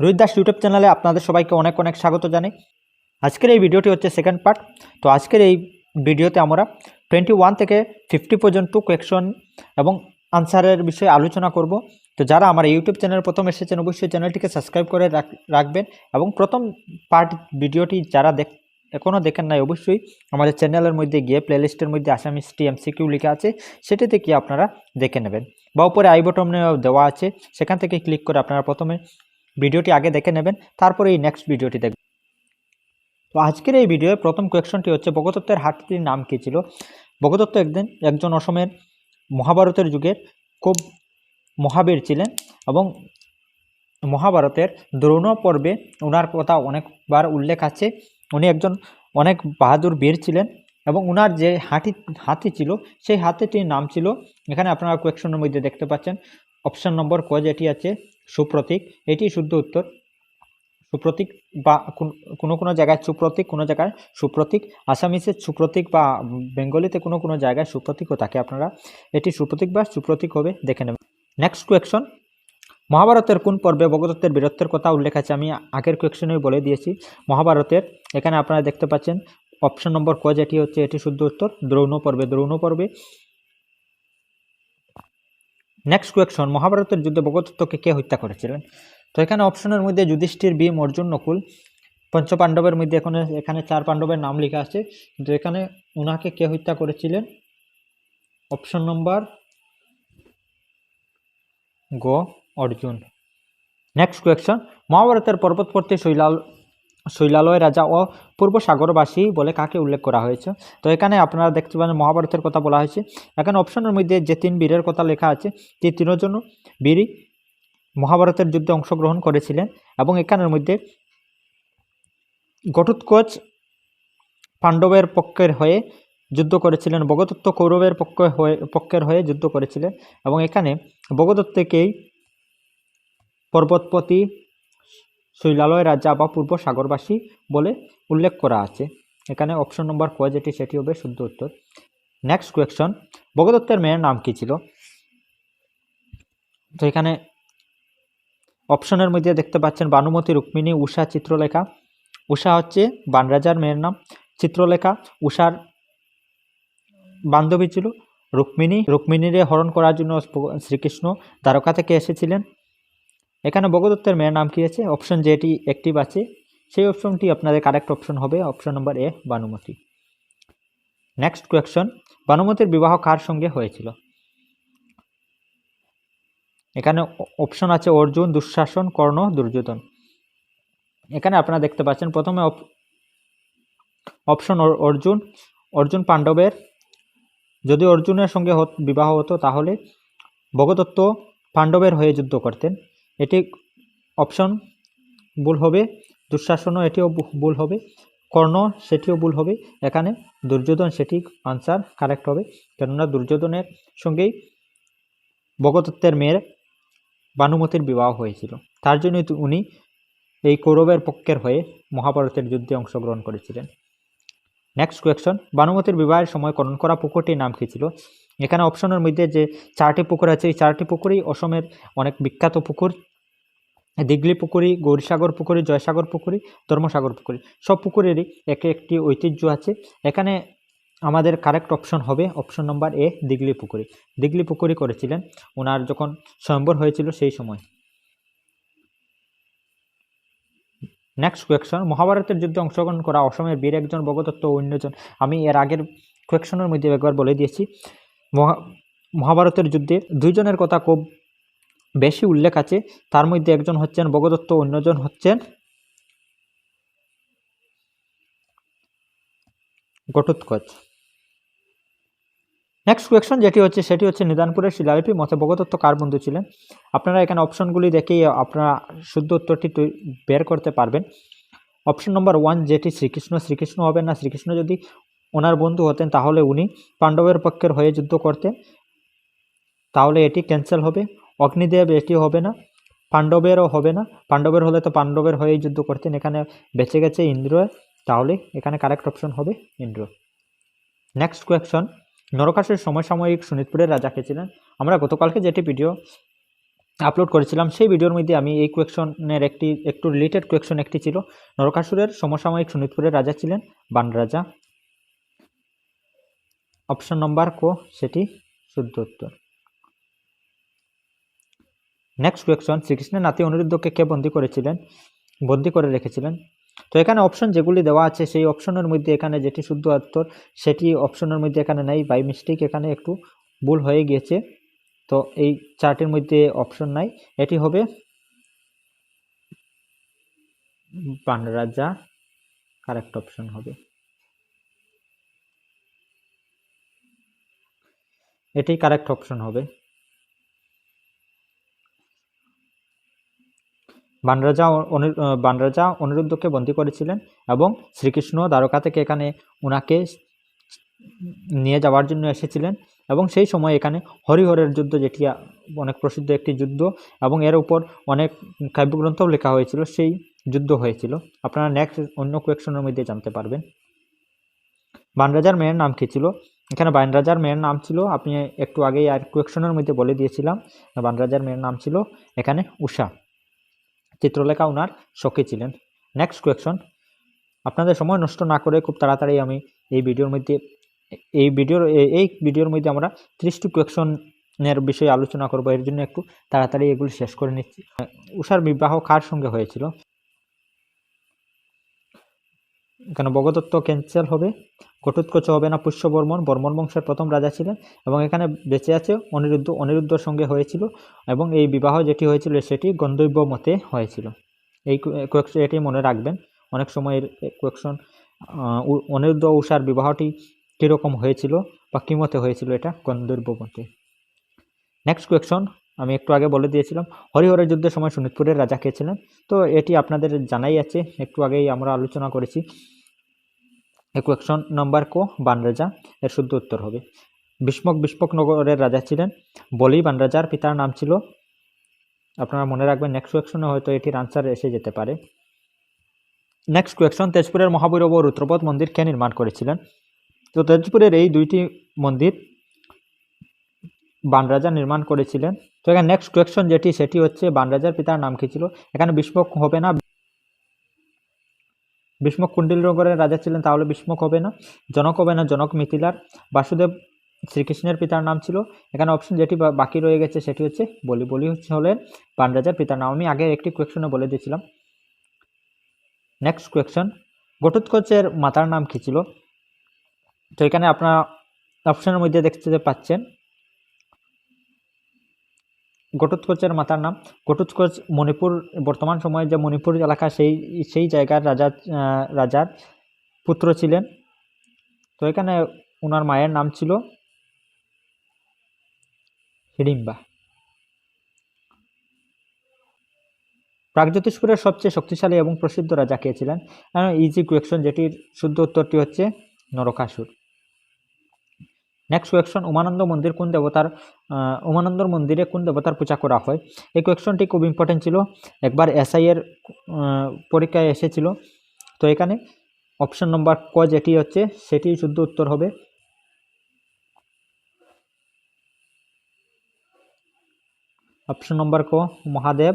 Rohit Das YouTube চ্যানেলে আপনাদের সবাইকে অনেক অনেক স্বাগত জানাই। আজকের এই ভিডিওটি হচ্ছে সেকেন্ড পার্ট তো আজকের এই ভিডিওতে আমরা টোয়েন্টি ওয়ান থেকে ফিফটি পর্যন্ত কোয়েকশন এবং আনসারের বিষয়ে আলোচনা করব। তো যারা আমার ইউটিউব চ্যানেল প্রথম এসেছেন, অবশ্যই চ্যানেলটিকে সাবস্ক্রাইব করে রাখ- রাখবেন এবং প্রথম পার্ট ভিডিওটি যারা দেখ এখনও দেখেন নাই, অবশ্যই আমাদের চ্যানেলের মধ্যে গিয়ে প্লেলিস্টের মধ্যে আসামিস টি এমসিকিউ লেখা আছে, সেটিতে কি আপনারা দেখে নেবেন। বা উপরে আই বটনে দেওয়া আছে, সেখান থেকে ক্লিক করে আপনারা প্রথমে ভিডিওটি আগে দেখে নেবেন, তারপরে এই নেক্সট ভিডিওটি দেখবেন। তো আজকের এই ভিডিওয়ে প্রথম কোয়েকশনটি হচ্ছে ভগদত্তের হাটটির নাম কী ছিল? ভগদত্ত একদিন একজন অসমের মহাভারতের যুগের খুব মহাবীর ছিলেন এবং মহাভারতের দ্রোণ পর্বে ওনার কথা অনেকবার উল্লেখ আছে। উনি একজন অনেক বাহাদুর বীর ছিলেন এবং ওনার যে হাতি হাতি ছিল, সেই হাতিটির নাম ছিল, এখানে আপনারা কোয়েকশনের মধ্যে দেখতে পাচ্ছেন। অপশান নম্বর ক যেটি আছে সুপ্রতীক এটি শুদ্ধ উত্তর। সুপ্রতীক বা কোন- কোনো জায়গায় সুপ্রতীক, কোনো জায়গায় সুপ্রতীক। আসামিসের সুপ্রতীক বা বেঙ্গলিতে কোনো কোনো জায়গায় সুপ্রতীকও থাকে আপনারা। এটি সুপ্রতীক বা সুপ্রতীক হবে, দেখে নেবেন। নেক্সট কোয়েকশন মহাভারতের কোন পর্বে ভগদত্তের বীরত্বের কথা উল্লেখ আছে? আমি আগের কোয়েকশনেই বলে দিয়েছি। মহাভারতের, এখানে আপনারা দেখতে পাচ্ছেন অপশন নম্বর ক যেটি হচ্ছে, এটি শুদ্ধ উত্তর। দ্রৌণ পর্বে দ্রৌণ পর্বে। নেক্সট কোয়েকশন মহাভারতের যুদ্ধে ভগদত্তকে কে হত্যা করেছিলেন? তো এখানে অপশনের মধ্যে যুধিষ্ঠির, ভীম, অর্জুন, নকুল। পঞ্চপাণ্ডবের মধ্যে এখানে এখানে চার পাণ্ডবের নাম লেখা আছে। কিন্তু এখানে ওনাকে কে হত্যা করেছিলেন? অপশন নম্বর গ অর্জুন। নেক্সট কোয়েকশন মহাভারতের পর্বতবর্তী শৈলাল শৈলালয় রাজা ও পূর্ব সাগরবাসী বলে কাকে উল্লেখ করা হয়েছে? তো এখানে আপনারা দেখতে পাবেন, মহাভারতের কথা বলা হয়েছে। এখানে অপশনের মধ্যে যে তিন বীরের কথা লেখা আছে, যে তিনজন বীরই মহাভারতের যুদ্ধে অংশগ্রহণ করেছিলেন এবং এখানের মধ্যে ঘটোৎকচ পাণ্ডবের পক্ষের হয়ে যুদ্ধ করেছিলেন, ভগদত্ত কৌরবের পক্ষ হয়ে, পক্ষের হয়ে যুদ্ধ করেছিলেন এবং এখানে ভগদত্তকেই পর্বতপতি শৈলালয় রাজা বা পূর্ব সাগরবাসী বলে উল্লেখ করা আছে। এখানে অপশন নম্বর ক যেটি, সেটি হবে শুদ্ধ উত্তর। নেক্সট কোয়েকশন ভগদত্তের মেয়ের নাম কী ছিল? তো এখানে অপশনের মধ্যে দেখতে পাচ্ছেন বানুমতি, রুক্মিণী, উষা, চিত্রলেখা। উষা হচ্ছে বানরাজার মেয়ের নাম। চিত্রলেখা, উষার বান্ধবী ছিল রুক্মিণী। রুক্মিণীরে হরণ করার জন্য শ্রীকৃষ্ণ দ্বারকা থেকে এসেছিলেন। এখানে বগদত্তের মেয়ের নাম কী আছে? অপশন যেটি অ্যাক্টিভ আছে। সেই অপশনটি আপনাদের কারেক্ট অপশন হবে। Option number A Bhanumati next question বানুমতির বিবাহ কার সঙ্গে হয়েছিল? এখানে অপশন আছে অর্জুন, দুঃশাসন, কর্ণ, দুর্যোধন। এখানে আপনারা দেখতে পাচ্ছেন, প্রথমে অপশন অর্জুন অর্জুন পাণ্ডবের। যদি অর্জুনের সঙ্গে বিবাহ হতো, তাহলে ভগদত্ত পাণ্ডবের হয়ে যুদ্ধ করতেন। এটি অপশন ভুল হবে, দুঃশাসনও এটিও ভুল হবে, কর্ণ সেটিও ভুল হবে। এখানে দুর্যোধন সেটি আনসার কারেক্ট হবে, কেননা দুর্যোধনের সঙ্গেই ভগদত্তের মেয়ের বানুমতির বিবাহ হয়েছিল। তার জন্যই তো উনি এই কৌরবের পক্ষের হয়ে মহাভারতের যুদ্ধে অংশগ্রহণ করেছিলেন। নেক্সট কোয়েকশন বানুমতির বিবাহের সময় করণ করা পুকুরটির নাম কী ছিল? এখানে অপশনের মধ্যে যে চারটি পুকুর আছে, এই চারটি পুকুরই অসমের অনেক বিখ্যাত পুকুর। দিগলি পুকুরি গৌরীসাগর পুকুরি জয়সাগর পুকুরি ধর্মসাগর পুকুরি সব পুকুরেরই একে একটি ঐতিহ্য আছে। এখানে আমাদের কারেক্ট অপশন হবে option number A Dighali Pukhuri Dighali Pukhuri করেছিলেন। ওনার যখন স্বয়ম্বর হয়েছিল সেই সময়। নেক্সট কোয়েকশন মহাভারতের যুদ্ধে অংশগ্রহণ করা অসমের বীর একজন ভগদত্ত অন্যজন। আমি এর আগের কোয়েকশনের মধ্যে একবার বলে দিয়েছি। মহা, মহাভারতের যুদ্ধে দুইজনের কথা খুব বেশি উল্লেখ আছে। তার মধ্যে একজন হচ্ছেন ভগদত্ত, অন্যজন হচ্ছেন ঘটোৎকচ। নেক্সট কোয়েকশন যেটি হচ্ছে, সেটি হচ্ছে নিদানপুরের শিলালিপি মতে ভগদত্ত কার বন্ধু ছিলেন? আপনারা এখানে অপশনগুলি দেখেই আপনারা শুদ্ধ উত্তরটি বের করতে পারবেন। অপশন নম্বর ওয়ান যেটি শ্রীকৃষ্ণ শ্রীকৃষ্ণ হবেন না, শ্রীকৃষ্ণ যদি ওনার বন্ধু হতেন, তাহলে উনি পাণ্ডবের পক্ষের হয়ে যুদ্ধ করতেন। তাহলে এটি ক্যান্সেল হবে। অগ্নিদেব এটি হবে না, পাণ্ডবেরও হবে না। পাণ্ডবের হলে তো পাণ্ডবের হয়েই যুদ্ধ করতেন। এখানে বেঁচে গেছে ইন্দ্র। তাহলে এখানে কারেক্ট অপশন হবে ইন্দ্র। নেক্সট কোয়েকশন নরকাসের সমসাময়িক শোনিতপুরের রাজা কে ছিলেন? আমরা গতকালকে যেটি ভিডিও আপলোড করেছিলাম, সেই ভিডিওর মধ্যে আমি এই কোয়েকশনের একটি, একটু রিলেটেড কোয়েকশন একটি ছিল। নরকাসুরের সমসাময়িক শোনিতপুরের রাজা ছিলেন বান রাজা অপশন নম্বর কো, সেটি শুদ্ধ উত্তর। নেক্সট কোয়েকশন শ্রীকৃষ্ণের নাতি অনিরুদ্ধকে কে বন্দি করেছিলেন? বন্দি করে রেখেছিলেন। তো এখানে অপশন যেগুলি দেওয়া আছে, সেই অপশনের মধ্যে এখানে যেটি শুদ্ধ উত্তর, সেটি অপশনের মধ্যে এখানে নেই। বাই মিস্টেক এখানে একটু ভুল হয়ে গিয়েছে। তো এই চারটির মধ্যে অপশন নাই। এটি হবে বানরাজা কারেক্ট অপশন হবে। এটি কারেক্ট অপশন হবে। বানরাজা বানরাজা অনিরুদ্ধকে বন্দি করেছিলেন এবং শ্রীকৃষ্ণ দ্বারকা থেকে এখানে ওনাকে নিয়ে যাওয়ার জন্য এসেছিলেন এবং সেই সময় এখানে হরিহরের যুদ্ধ যেটি অনেক প্রসিদ্ধ একটি যুদ্ধ এবং এর উপর অনেক কাব্যগ্রন্থও লেখা হয়েছিল, সেই যুদ্ধ হয়েছিল। আপনারা নেক্সট অন্য কোয়েকশনের মধ্যে জানতে পারবেন। বানরাজার মেয়ের নাম কী ছিল? এখানে বানরাজার মেয়ের নাম ছিল, আপনি একটু আগেই আর কোয়েকশনের মধ্যে বলে দিয়েছিলাম বানরাজার মেয়ের নাম ছিল এখানে উষা। চিত্রলেখা ওনার সখী ছিলেন। নেক্সট কোয়েকশন আপনাদের সময় নষ্ট না করে খুব তাড়াতাড়ি আমি এই ভিডিওর মধ্যে, এই ভিডিওর এই ভিডিওর মধ্যে আমরা ত্রিশটি কোয়েকশনের বিষয়ে আলোচনা করব, এর জন্য একটু তাড়াতাড়ি এগুলি শেষ করে নিচ্ছি। উষার বিবাহ কার সঙ্গে হয়েছিল? এখানে ভগদত্ত ক্যান্সেল হবে? ঘটোৎকচ হবে না পুষ্যবর্মন? বর্মন বংশের প্রথম রাজা ছিলেন এবং এখানে বেঁচে আছে, অনিরুদ্ধ, অনিরুদ্ধর সঙ্গে হয়েছিল এবং এই বিবাহ যেটি হয়েছিল সেটি গন্ধব্য মতে হয়েছিল। এই কোয়েকশন এটি মনে রাখবেন। অনেক সময় এর কোয়েকশন অনিরুদ্ধ ও উষার বিবাহটি কীরকম হয়েছিল বা কী মতে হয়েছিল এটা গন্তব্য মতে? নেক্সট কোয়েকশন আমি একটু আগে বলে দিয়েছিলাম, হরিহরের যুদ্ধের সময় শোনিতপুরের রাজা কে ছিলেন? তো এটি আপনাদের জানাই আছে, একটু আগেই আমরা আলোচনা করেছি। কোয়েকশন নাম্বার কো, বানরাজা, এর শুদ্ধ উত্তর হবে। ভীষ্মক ভীষ্মক নগরের রাজা ছিলেন। বলি বানরাজার পিতার নাম ছিল, আপনারা মনে রাখবেন নেক্সট কোয়েকশনে হয়তো এটির আনসার এসে যেতে পারে। নেক্সট কোয়েকশন তেজপুরের মহাভৈরব ও রুদ্রপদ মন্দির কে নির্মাণ করেছিলেন? তো তেজপুরের এই দুইটি মন্দির বানরাজা নির্মাণ করেছিলেন। তো এখানে নেক্সট কোয়েকশন যেটি, সেটি হচ্ছে বানরাজার পিতার নাম কী ছিল? এখানে ভীষ্মক হবে না ভীষ্মক কুণ্ডিলনগরের রাজা ছিলেন, তাহলে ভীষ্মক হবে না? জনক হবে না, জনক মিথিলার। বাসুদেব শ্রীকৃষ্ণের পিতার নাম ছিল। এখানে অপশন যেটি বাকি রয়ে গেছে সেটি হচ্ছে বলি। বলি হচ্ছে হলেন বানরাজার পিতার নাম। আমি আগে একটি কোয়েকশনে বলে দিয়েছিলাম। নেক্সট কোয়েকশন ঘটোৎকচের মাতার নাম কী ছিল? তো এখানে আপনারা অপশনের মধ্যে দেখতে পাচ্ছেন। ঘটোৎকচের মাতার নাম। ঘটোৎকচ মণিপুর, বর্তমান সময়ে যে মণিপুর এলাকা, সেই সেই জায়গার রাজা রাজার পুত্র ছিলেন। তো এখানে ওনার মায়ের নাম ছিল হিড়িম্বা। প্রাগজ্যোতিষপুরের সবচেয়ে শক্তিশালী এবং প্রসিদ্ধ রাজা কে ছিলেন? ইজি কোয়েকশন যেটির শুদ্ধ উত্তরটি হচ্ছে নরকাসুর। নেক্সট কোয়েকশন উমানন্দ মন্দির কোন দেবতার উমানন্দর মন্দিরে কোন দেবতার পূজা করা হয়? এই কোয়েকশনটি খুব ইম্পর্টেন্ট ছিল। একবার এসআই এর পরীক্ষায় এসেছিল। তো এখানে অপশন নম্বর ক যেটি হচ্ছে, সেটি শুদ্ধ উত্তর হবে। অপশন নম্বর ক, মহাদেব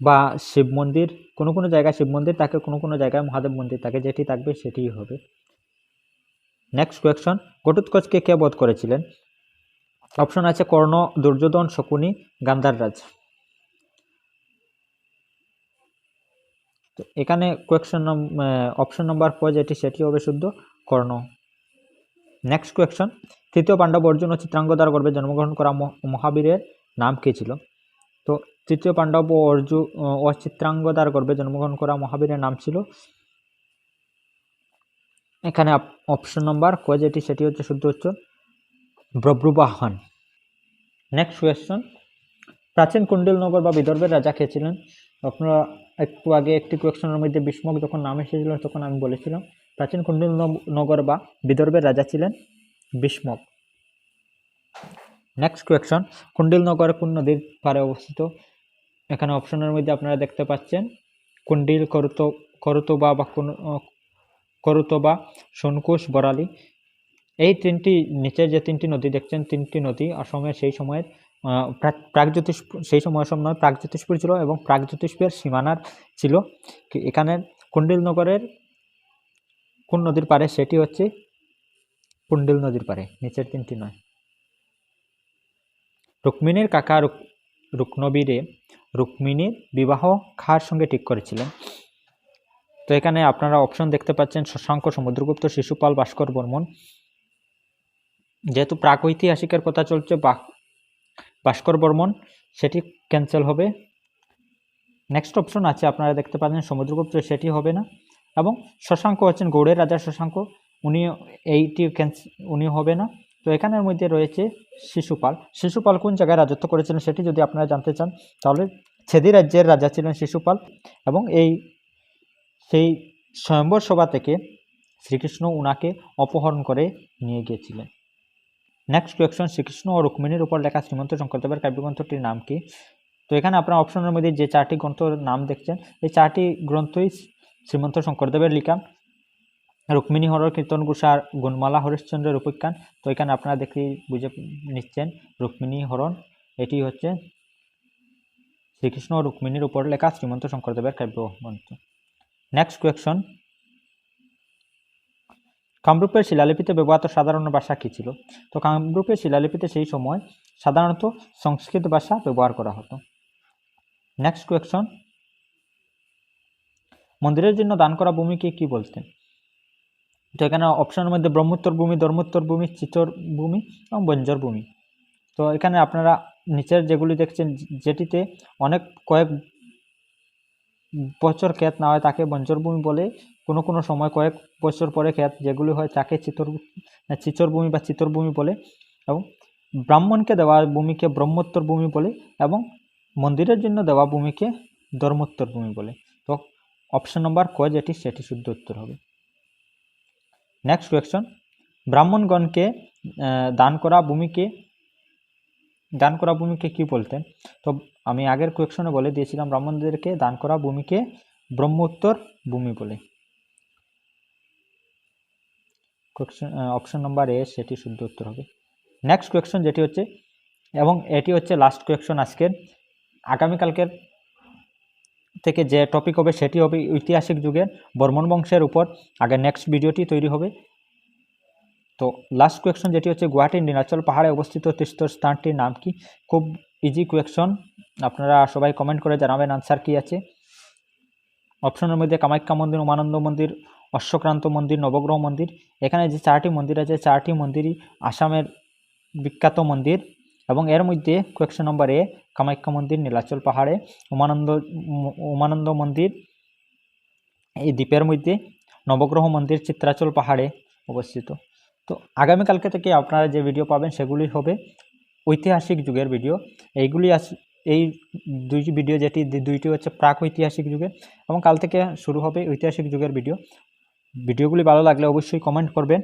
বা শিব মন্দির। কোনো কোনো জায়গায় শিব মন্দির থাকে, কোনো কোনো জায়গায় মহাদেব মন্দির থাকে, যেটি থাকবে সেটিই হবে। নেক্সট কোয়েকশন ঘটোৎকচকে কে বধ করেছিলেন? অপশন আছে কর্ণ, দুর্যোধন, শকুনি, গান্ধাররাজ। তো এখানে কোয়েকশন অপশন নম্বর ফোর যেটি সেটি হবে শুদ্ধ, কর্ণ। নেক্সট কোয়েকশন তৃতীয় পাণ্ডব অর্জুন ও চিত্রাঙ্গদার গর্ভে জন্মগ্রহণ করা মহাবীরের নাম কী ছিল? তো তৃতীয় পাণ্ডব ও অর্জুন ও চিত্রাঙ্গদার গর্ভে জন্মগ্রহণ করা মহাবীরের নাম ছিল এখানে অপশন নম্বর ক যেটি সেটি হচ্ছে শুদ্ধ উত্তর। ব্রব্রুবাহন নেক্সট কোয়েশ্চন প্রাচীন কুণ্ডলনগর বা বিদর্ভের রাজা কে ছিলেন? আপনারা একটু আগে একটি কোয়েশ্চনের মধ্যে বিস্মক যখন নাম এসেছিল, তখন আমি বলেছিলাম, প্রাচীন কুণ্ডল নগর বা বিদর্ভের রাজা ছিলেন? বিস্মক নেক্সট কোয়েশ্চন কুণ্ডিলনগর কোন নদীর পারে অবস্থিত? এখানে অপশনের মধ্যে আপনারা দেখতে পাচ্ছেন, কুণ্ডিল করতো করতোবা বা কোন করতোবা, সনকুশ, বরালি। এই তিনটি, নিচে যে তিনটি নদী দেখছেন, তিনটি নদী অসমের সেই সময়ের প্রাগজ্যোতিষ, সেই সময় সময় প্রাগজ্যোতিষপুর ছিল এবং প্রাগজ্যোতিষপুরের সীমানার ছিল। এখানে কুণ্ডিলনগরের কোন নদীর পারে সেটি হচ্ছে কুণ্ডিল নদীর পারে নিচের তিনটি নয়। রুক্মিণীর কাকা রুক, রুকনবীরে রুক্মিণীর বিবাহ খার সঙ্গে ঠিক করেছিলেন? তো এখানে আপনারা অপশন দেখতে পাচ্ছেন শশাঙ্ক সমুদ্রগুপ্ত, শিশুপাল, ভাস্কর বর্মন যেহেতু প্রাগৈতিহাসিকের কথা চলছে ভাস্কর বর্মন সেটি ক্যান্সেল হবে। নেক্সট অপশন আছে, আপনারা দেখতে পাচ্ছেন, সমুদ্রগুপ্ত, সেটি হবে না। এবং শশাঙ্ক হচ্ছেন, গৌড়ের রাজা শশাঙ্ক উনি এইটি উনি হবে না। তো এখানের মধ্যে রয়েছে শিশুপাল। শিশুপাল কোন জায়গায় রাজত্ব করেছিলেন সেটি যদি আপনারা জানতে চান, তাহলে ছেদি রাজ্যের রাজা ছিলেন শিশুপাল। এবং এই সেই স্বয়ম্বর সভা থেকে শ্রীকৃষ্ণ উনাকে অপহরণ করে নিয়ে গিয়েছিলেন। নেক্সট কোয়েকশন শ্রীকৃষ্ণ ও রুক্মিণীর উপর লেখা শ্রীমন্ত শঙ্করদেবের কাব্যগ্রন্থটির নাম কি? তো এখানে আপনার অপশনের মধ্যে যে চারটি গ্রন্থর নাম দেখছেন, এই চারটি গ্রন্থই শ্রীমন্ত শঙ্করদেবের লিখা। রুক্মিণী হরর, কীর্তন গুসার, গুণমালা, হরিশ্চন্দ্রের উপাখ্যান। তো এখানে আপনারা দেখে বুঝে নিচ্ছেন রুক্মিণী হরণ। এটি হচ্ছে শ্রীকৃষ্ণ ও রুক্মিণীর উপর লেখা শ্রীমন্ত শঙ্করদেবের কাব্যগ্রন্থ। নেক্সট কোয়েকশন কামরূপের শিলালিপিতে ব্যবহৃত সাধারণ ভাষা কী ছিল? তো কামরূপের শিলালিপিতে সেই সময় সাধারণত সংস্কৃত ভাষা ব্যবহার করা হতো। নেক্সট কোয়েকশন মন্দিরের জন্য দান করা ভূমিকে কি বলতেন? তো এখানে অপশনের মধ্যে ব্রহ্মোত্তর ভূমি, ধর্মোত্তর ভূমি, চিতর ভূমি এবং বঞ্জর ভূমি। তো এখানে আপনারা নিচের যেগুলি দেখছেন, যেটিতে অনেক কয়েক বছর ক্ষেত না হয় তাকে বঞ্জর ভূমি বলে। কোনো কোনো সময় কয়েক বছর পরে ক্ষেত যেগুলি হয় তাকে চিতর চিচর ভূমি বা চিতর ভূমি বলে এবং ব্রাহ্মণকে দেওয়া ভূমিকে ব্রহ্মোত্তর ভূমি বলে এবং মন্দিরের জন্য দেওয়া ভূমিকে ধর্মোত্তর ভূমি বলে। তো অপশন নম্বর ক যেটি, সেটি শুদ্ধ উত্তর হবে। নেক্সট কোয়েকশন ব্রাহ্মণগণকে দান করা ভূমিকে দান করা ভূমিকে কি বলতেন তো আমি আগের কোয়েকশনে বলে দিয়েছিলাম, ব্রাহ্মণদেরকে দান করা ভূমিকে ব্রহ্মোত্তর ভূমি বলে। কোয়েকশন অপশন নাম্বার এ সেটি শুদ্ধ উত্তর হবে। নেক্সট কোয়েকশন যেটি হচ্ছে, এবং এটি হচ্ছে লাস্ট কোয়েকশন আজকের। আগামীকালকের থেকে যে টপিক হবে, সেটি হবে ঐতিহাসিক যুগের বর্মন বংশের উপর। আগে নেক্সট ভিডিওটি তৈরি হবে। তো লাস্ট কোয়েকশন যেটি হচ্ছে গুয়াহাটির নীলাচল পাহাড়ে অবস্থিত তিস্তর স্থানটির নাম কি? খুব ইজি কোয়েকশন আপনারা সবাই কমেন্ট করে জানাবেন আনসার কি আছে। অপশনের মধ্যে কামাখ্যা মন্দির, উমানন্দ মন্দির, অশ্বক্রান্ত মন্দির, নবগ্রহ মন্দির। এখানে যে চারটি মন্দির আছে, চারটি মন্দিরই আসামের বিখ্যাত মন্দির এবং এর মধ্যে কোয়েকশন নম্বর এ কামাখ্যা মন্দির, নীলাচল পাহাড়ে, উমানন্দ উম- উমানন্দ মন্দির, এই দ্বীপের মধ্যে নবগ্রহ মন্দির, চিত্রাচল পাহাড়ে অবস্থিত। তো আগামীকালকে থেকে আপনারা যে ভিডিও পাবেন সেগুলি হবে ঐতিহাসিক যুগের ভিডিও এইগুলি এই দুইটি ভিডিও যেটি দুইটি হচ্ছে প্রাক ঐতিহাসিক যুগে এবং কাল থেকে শুরু হবে ঐতিহাসিক যুগের ভিডিও ভিডিওগুলি ভালো লাগলে অবশ্যই কমেন্ট করবেন।